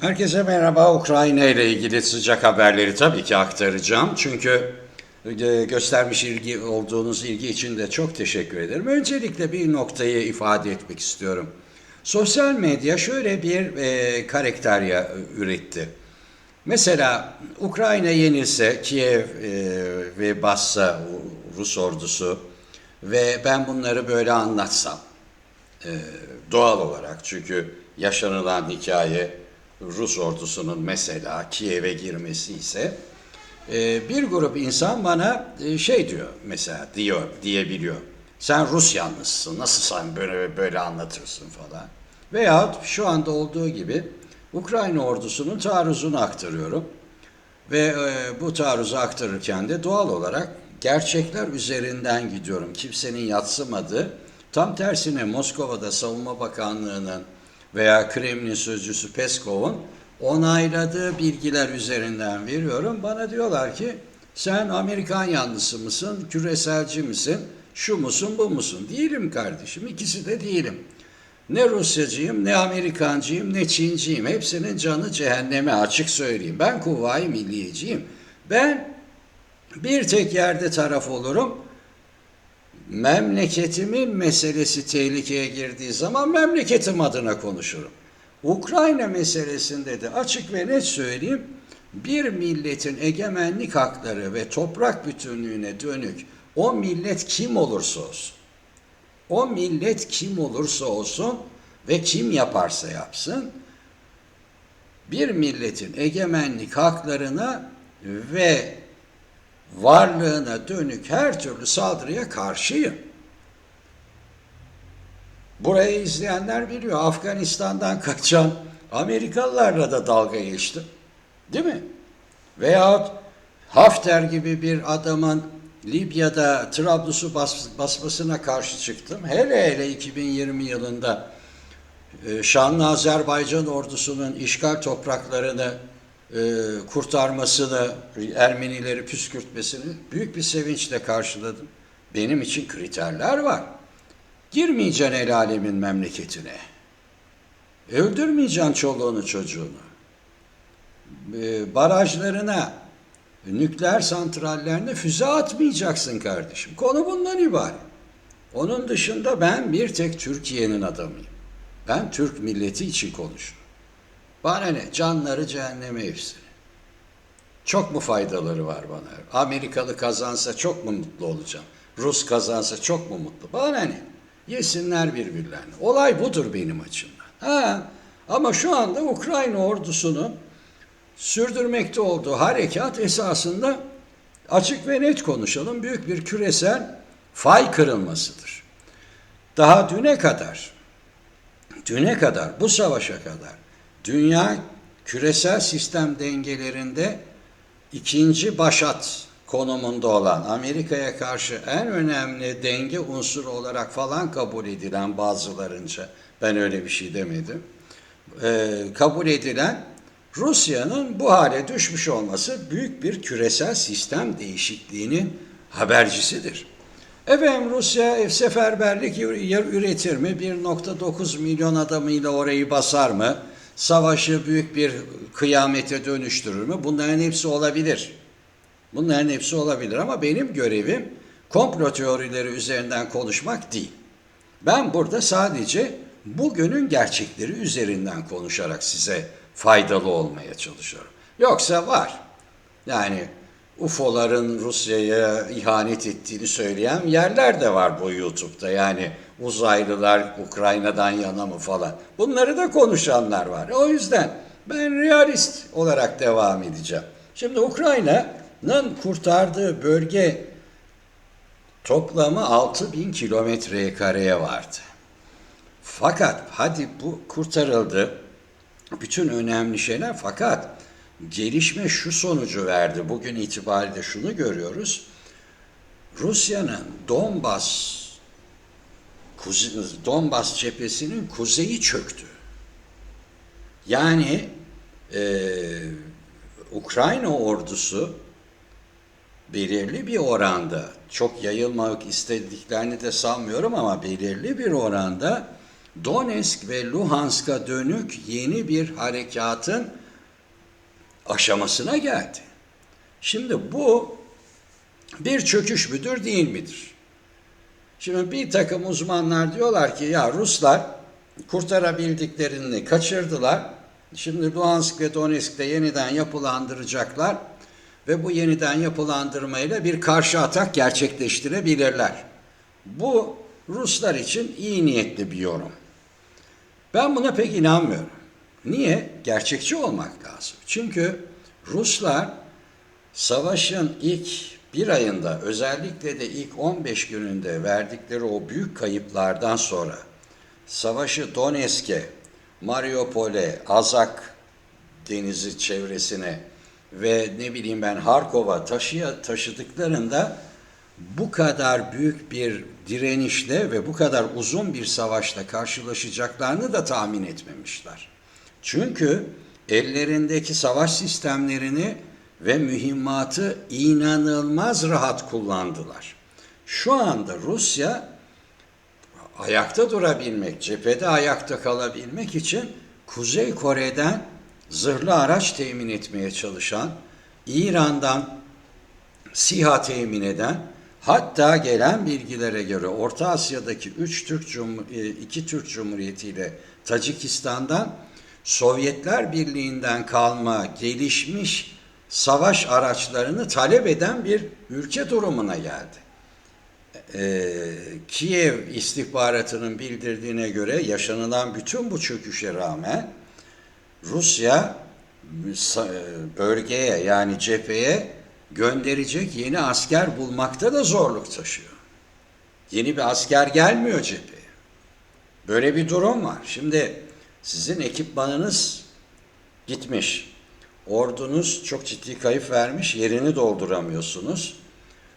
Herkese merhaba. Ukrayna ile ilgili sıcak haberleri tabii ki aktaracağım. Çünkü e, göstermiş ilgi olduğunuz ilgi için de çok teşekkür ederim. Öncelikle bir noktayı ifade etmek istiyorum. Sosyal medya şöyle bir e, karakter üretti. Mesela Ukrayna yenilse, Kiev e, ve bassa Rus ordusu ve ben bunları böyle anlatsam, e, doğal olarak çünkü yaşanılan hikaye Rus ordusunun mesela Kiev'e girmesi ise e, bir grup insan bana e, şey diyor mesela diyor diyebiliyor. Sen Rus yanlısısın nasıl sen böyle böyle anlatırsın falan. Veyahut şu anda olduğu gibi Ukrayna ordusunun taarruzunu aktarıyorum. Ve e, bu taarruzu aktarırken de doğal olarak gerçekler üzerinden gidiyorum. Kimsenin yatsımadığı, tam tersine Moskova'da Savunma Bakanlığı'nın veya Kremlin sözcüsü Peskov'un onayladığı bilgiler üzerinden veriyorum. Bana diyorlar ki sen Amerikan yanlısı mısın, küreselci misin, şu musun, bu musun? Değilim kardeşim, ikisi de değilim. Ne Rusyacıyım, ne Amerikancıyım, ne Çinciyim. Hepsinin canı cehenneme açık söyleyeyim. Ben kuvvayi milliyeciyim. Ben bir tek yerde taraf olurum. Memleketimin meselesi tehlikeye girdiği zaman memleketim adına konuşurum. Ukrayna meselesinde de açık ve net söyleyeyim. Bir milletin egemenlik hakları ve toprak bütünlüğüne dönük o millet kim olursa olsun o millet kim olursa olsun ve kim yaparsa yapsın bir milletin egemenlik haklarına ve varlığına dönük her türlü saldırıya karşıyım. Burayı izleyenler biliyor. Afganistan'dan kaçan Amerikalılarla da dalga geçtim. Değil mi? Veyahut Hafter gibi bir adamın Libya'da Trablus'u bas, basmasına karşı çıktım. Hele hele 2020 yılında e, şanlı Azerbaycan ordusunun işgal topraklarını kurtarmasını, Ermenileri püskürtmesini büyük bir sevinçle karşıladım. Benim için kriterler var. Girmeyeceksin el alemin memleketine. Öldürmeyeceksin çoluğunu çocuğunu. E, barajlarına, nükleer santrallerine füze atmayacaksın kardeşim. Konu bundan ibaret. Onun dışında ben bir tek Türkiye'nin adamıyım. Ben Türk milleti için konuşurum. Bana ne? Canları cehenneme hepsini. Çok mu faydaları var bana? Amerikalı kazansa çok mu mutlu olacağım? Rus kazansa çok mu mutlu? Bana ne? Yesinler birbirlerini. Olay budur benim açımdan. Ha, ama şu anda Ukrayna ordusunun sürdürmekte olduğu harekat esasında açık ve net konuşalım büyük bir küresel fay kırılmasıdır. Daha düne kadar düne kadar bu savaşa kadar dünya küresel sistem dengelerinde ikinci başat konumunda olan Amerika'ya karşı en önemli denge unsuru olarak falan kabul edilen bazılarınca ben öyle bir şey demedim. Ee, kabul edilen Rusya'nın bu hale düşmüş olması büyük bir küresel sistem değişikliğinin habercisidir. Efendim Rusya seferberlik üretir mi? 1.9 milyon adamıyla orayı basar mı? Savaşı büyük bir kıyamete dönüştürür mü? Bunların hepsi olabilir. Bunların hepsi olabilir ama benim görevim komplo teorileri üzerinden konuşmak değil. Ben burada sadece bugünün gerçekleri üzerinden konuşarak size faydalı olmaya çalışıyorum. Yoksa var. Yani UFO'ların Rusya'ya ihanet ettiğini söyleyen yerler de var bu YouTube'da. Yani uzaylılar Ukrayna'dan yana mı falan. Bunları da konuşanlar var. O yüzden ben realist olarak devam edeceğim. Şimdi Ukrayna'nın kurtardığı bölge toplamı 6000 kilometreye kareye vardı. Fakat hadi bu kurtarıldı. Bütün önemli şeyler fakat gelişme şu sonucu verdi. Bugün itibariyle şunu görüyoruz. Rusya'nın Donbas Kuze- Donbas cephesinin kuzeyi çöktü. Yani e, Ukrayna ordusu belirli bir oranda çok yayılmak istediklerini de sanmıyorum ama belirli bir oranda Donetsk ve Luhansk'a dönük yeni bir harekatın aşamasına geldi. Şimdi bu bir çöküş müdür değil midir? Şimdi bir takım uzmanlar diyorlar ki ya Ruslar kurtarabildiklerini kaçırdılar. Şimdi Luhansk ve Donetsk'te yeniden yapılandıracaklar ve bu yeniden yapılandırmayla bir karşı atak gerçekleştirebilirler. Bu Ruslar için iyi niyetli bir yorum. Ben buna pek inanmıyorum. Niye? Gerçekçi olmak lazım. Çünkü Ruslar savaşın ilk bir ayında özellikle de ilk 15 gününde verdikleri o büyük kayıplardan sonra savaşı Donetsk'e, Mariupol'e, Azak denizi çevresine ve ne bileyim ben Harkov'a taşıya, taşıdıklarında bu kadar büyük bir direnişle ve bu kadar uzun bir savaşla karşılaşacaklarını da tahmin etmemişler. Çünkü ellerindeki savaş sistemlerini ve mühimmatı inanılmaz rahat kullandılar. Şu anda Rusya ayakta durabilmek, cephede ayakta kalabilmek için Kuzey Kore'den zırhlı araç temin etmeye çalışan, İran'dan SİHA temin eden, hatta gelen bilgilere göre Orta Asya'daki üç Türk Cumhur e, iki Türk Cumhuriyeti ile Tacikistan'dan Sovyetler Birliği'nden kalma gelişmiş savaş araçlarını talep eden bir ülke durumuna geldi. Ee, Kiev istihbaratının bildirdiğine göre yaşanılan bütün bu çöküşe rağmen Rusya bölgeye yani cepheye gönderecek yeni asker bulmakta da zorluk taşıyor. Yeni bir asker gelmiyor cepheye. Böyle bir durum var. Şimdi sizin ekipmanınız gitmiş. Ordunuz çok ciddi kayıp vermiş, yerini dolduramıyorsunuz.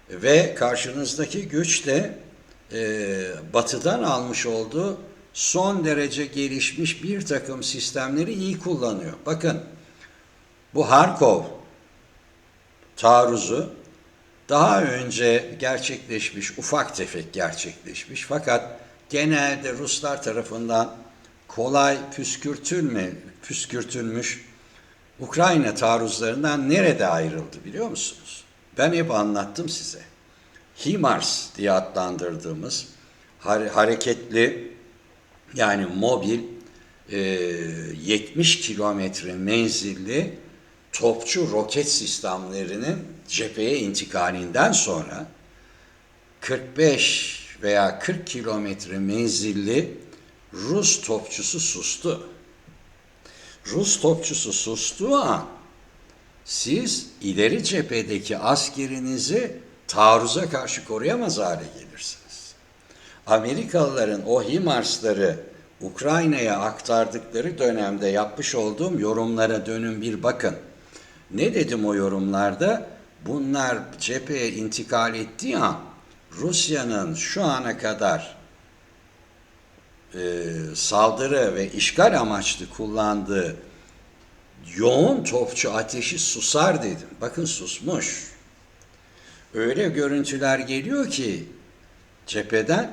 Ve karşınızdaki güç de e, batıdan almış olduğu son derece gelişmiş bir takım sistemleri iyi kullanıyor. Bakın bu Harkov taarruzu daha önce gerçekleşmiş, ufak tefek gerçekleşmiş fakat genelde Ruslar tarafından kolay püskürtülme, püskürtülmüş Ukrayna taarruzlarından nerede ayrıldı biliyor musunuz? Ben hep anlattım size. HIMARS diye adlandırdığımız hareketli yani mobil 70 kilometre menzilli topçu roket sistemlerinin cepheye intikalinden sonra 45 veya 40 kilometre menzilli Rus topçusu sustu. Rus topçusu sustuğu an siz ileri cephedeki askerinizi taarruza karşı koruyamaz hale gelirsiniz. Amerikalıların o HIMARS'ları Ukrayna'ya aktardıkları dönemde yapmış olduğum yorumlara dönün bir bakın. Ne dedim o yorumlarda? Bunlar cepheye intikal ettiği an Rusya'nın şu ana kadar e, saldırı ve işgal amaçlı kullandığı yoğun topçu ateşi susar dedim. Bakın susmuş. Öyle görüntüler geliyor ki cepheden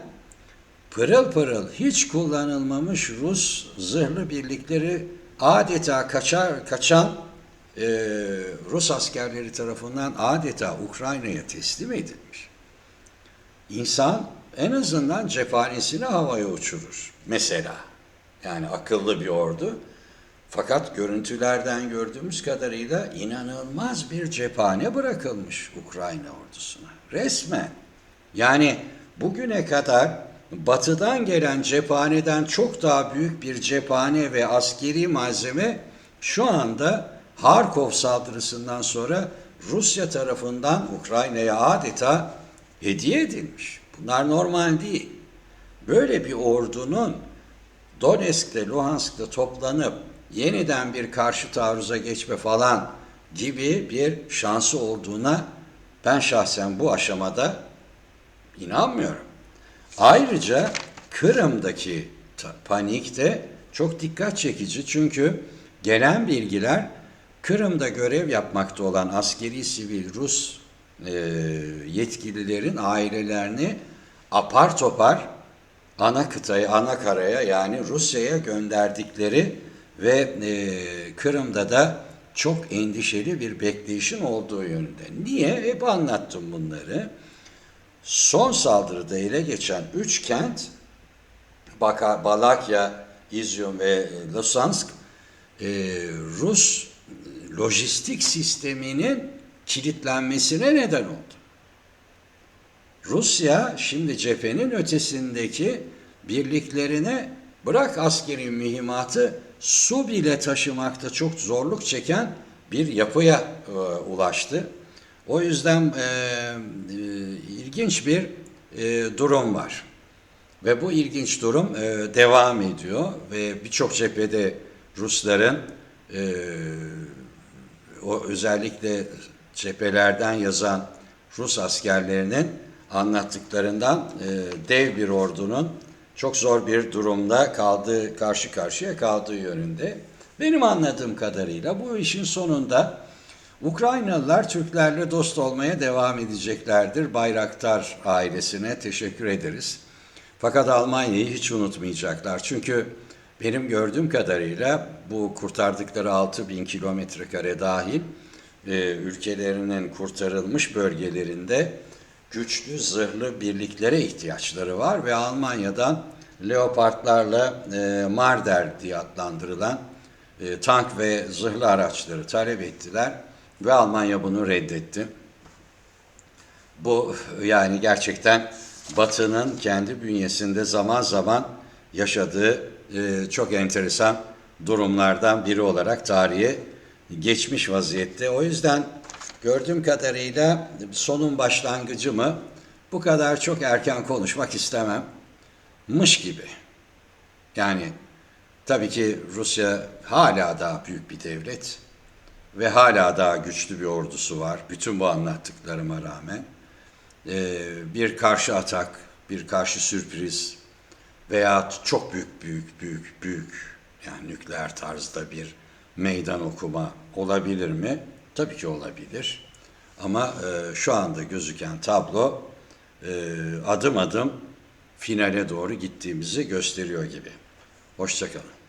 pırıl pırıl hiç kullanılmamış Rus zırhlı birlikleri adeta kaçar kaçan e, Rus askerleri tarafından adeta Ukrayna'ya teslim edilmiş. İnsan en azından cephanesini havaya uçurur. Mesela yani akıllı bir ordu. Fakat görüntülerden gördüğümüz kadarıyla inanılmaz bir cephane bırakılmış Ukrayna ordusuna. Resmen. Yani bugüne kadar batıdan gelen cephaneden çok daha büyük bir cephane ve askeri malzeme şu anda Harkov saldırısından sonra Rusya tarafından Ukrayna'ya adeta hediye edilmiş. Bunlar normal değil. Böyle bir ordunun Donetsk'te, Luhansk'ta toplanıp yeniden bir karşı taarruza geçme falan gibi bir şansı olduğuna ben şahsen bu aşamada inanmıyorum. Ayrıca Kırım'daki panik de çok dikkat çekici çünkü gelen bilgiler Kırım'da görev yapmakta olan askeri sivil Rus yetkililerin ailelerini apar topar ana kıtayı, ana karaya yani Rusya'ya gönderdikleri ve e, Kırım'da da çok endişeli bir bekleyişin olduğu yönünde. Niye? Hep anlattım bunları. Son saldırıda ele geçen üç kent Baka, Balakya, İzyum ve Lusansk e, Rus lojistik sisteminin kilitlenmesine neden oldu. Rusya şimdi cephenin ötesindeki birliklerine bırak askeri mühimmatı su bile taşımakta çok zorluk çeken bir yapıya e, ulaştı. O yüzden e, e, ilginç bir e, durum var. Ve bu ilginç durum e, devam ediyor ve birçok cephede Rusların e, o özellikle cephelerden yazan Rus askerlerinin anlattıklarından e, dev bir ordunun çok zor bir durumda kaldığı, karşı karşıya kaldığı yönünde. Benim anladığım kadarıyla bu işin sonunda Ukraynalılar Türklerle dost olmaya devam edeceklerdir. Bayraktar ailesine teşekkür ederiz. Fakat Almanya'yı hiç unutmayacaklar. Çünkü benim gördüğüm kadarıyla bu kurtardıkları 6 bin kilometre dahil e, ülkelerinin kurtarılmış bölgelerinde güçlü zırhlı birliklere ihtiyaçları var ve Almanya'dan Leopardlarla e, Marder diye adlandırılan e, tank ve zırhlı araçları talep ettiler ve Almanya bunu reddetti. Bu yani gerçekten Batı'nın kendi bünyesinde zaman zaman yaşadığı e, çok enteresan durumlardan biri olarak tarihe geçmiş vaziyette. O yüzden gördüğüm kadarıyla sonun başlangıcı mı bu kadar çok erken konuşmak istemem. Mış gibi. Yani tabii ki Rusya hala daha büyük bir devlet ve hala daha güçlü bir ordusu var. Bütün bu anlattıklarıma rağmen e, bir karşı atak, bir karşı sürpriz veya çok büyük büyük büyük büyük yani nükleer tarzda bir meydan okuma olabilir mi? Tabii ki olabilir. Ama e, şu anda gözüken tablo e, adım adım finale doğru gittiğimizi gösteriyor gibi. Hoşçakalın.